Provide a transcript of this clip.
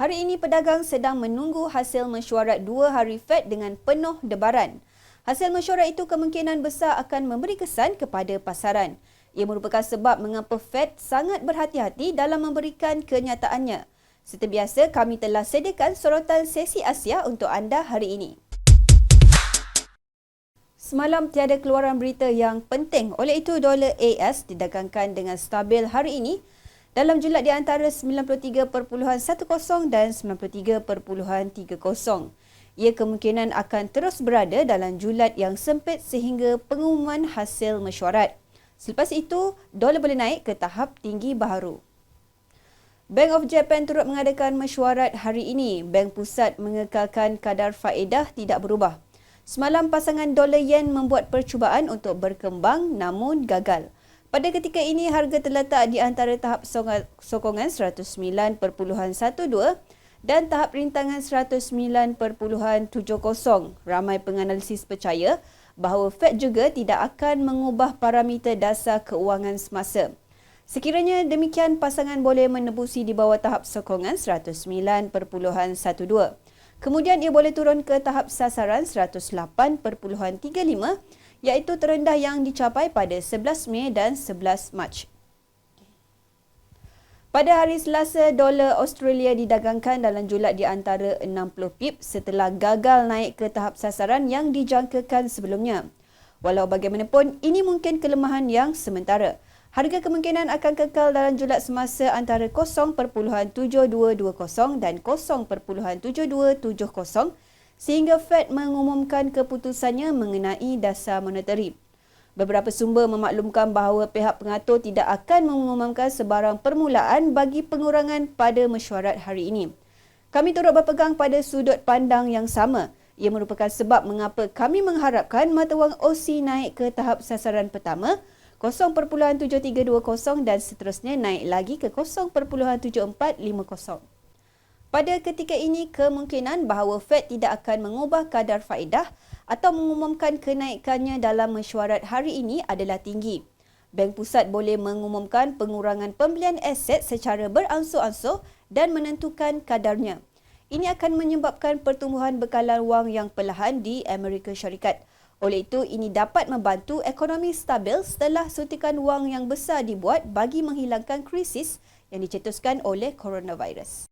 Hari ini pedagang sedang menunggu hasil mesyuarat dua hari Fed dengan penuh debaran. Hasil mesyuarat itu kemungkinan besar akan memberi kesan kepada pasaran. Ia merupakan sebab mengapa Fed sangat berhati-hati dalam memberikan kenyataannya. Seperti biasa, kami telah sediakan sorotan sesi Asia untuk anda hari ini. Semalam tiada keluaran berita yang penting. Oleh itu, dolar AS didagangkan dengan stabil hari ini dalam julat di antara 93.10 dan 93.30. Ia kemungkinan akan terus berada dalam julat yang sempit sehingga pengumuman hasil mesyuarat. Selepas itu, dolar boleh naik ke tahap tinggi baharu. Bank of Japan turut mengadakan mesyuarat hari ini. Bank Pusat mengekalkan kadar faedah tidak berubah. Semalam pasangan dolar yen membuat percubaan untuk berkembang namun gagal. Pada ketika ini, harga terletak di antara tahap sokongan 109.12 dan tahap rintangan 109.70. Ramai penganalisis percaya bahawa Fed juga tidak akan mengubah parameter dasar keuangan semasa. Sekiranya demikian, pasangan boleh menebusi di bawah tahap sokongan 109.12. Kemudian ia boleh turun ke tahap sasaran 108.35 iaitu terendah yang dicapai pada 11 Mei dan 11 Mac. Pada hari Selasa, dolar Australia didagangkan dalam julat di antara 60 pip setelah gagal naik ke tahap sasaran yang dijangkakan sebelumnya. Walau bagaimanapun, ini mungkin kelemahan yang sementara. Harga kemungkinan akan kekal dalam julat semasa antara 0.7220 dan 0.7270 sehingga Fed mengumumkan keputusannya mengenai dasar monetary. Beberapa sumber memaklumkan bahawa pihak pengatur tidak akan mengumumkan sebarang permulaan bagi pengurangan pada mesyuarat hari ini. Kami turut berpegang pada sudut pandang yang sama. Ia merupakan sebab mengapa kami mengharapkan mata wang OC naik ke tahap sasaran pertama 0.7320 dan seterusnya naik lagi ke 0.7450. Pada ketika ini, kemungkinan bahawa Fed tidak akan mengubah kadar faedah atau mengumumkan kenaikannya dalam mesyuarat hari ini adalah tinggi. Bank Pusat boleh mengumumkan pengurangan pembelian aset secara beransur-ansur dan menentukan kadarnya. Ini akan menyebabkan pertumbuhan bekalan wang yang perlahan di Amerika Syarikat. Oleh itu, ini dapat membantu ekonomi stabil setelah suntikan wang yang besar dibuat bagi menghilangkan krisis yang dicetuskan oleh coronavirus.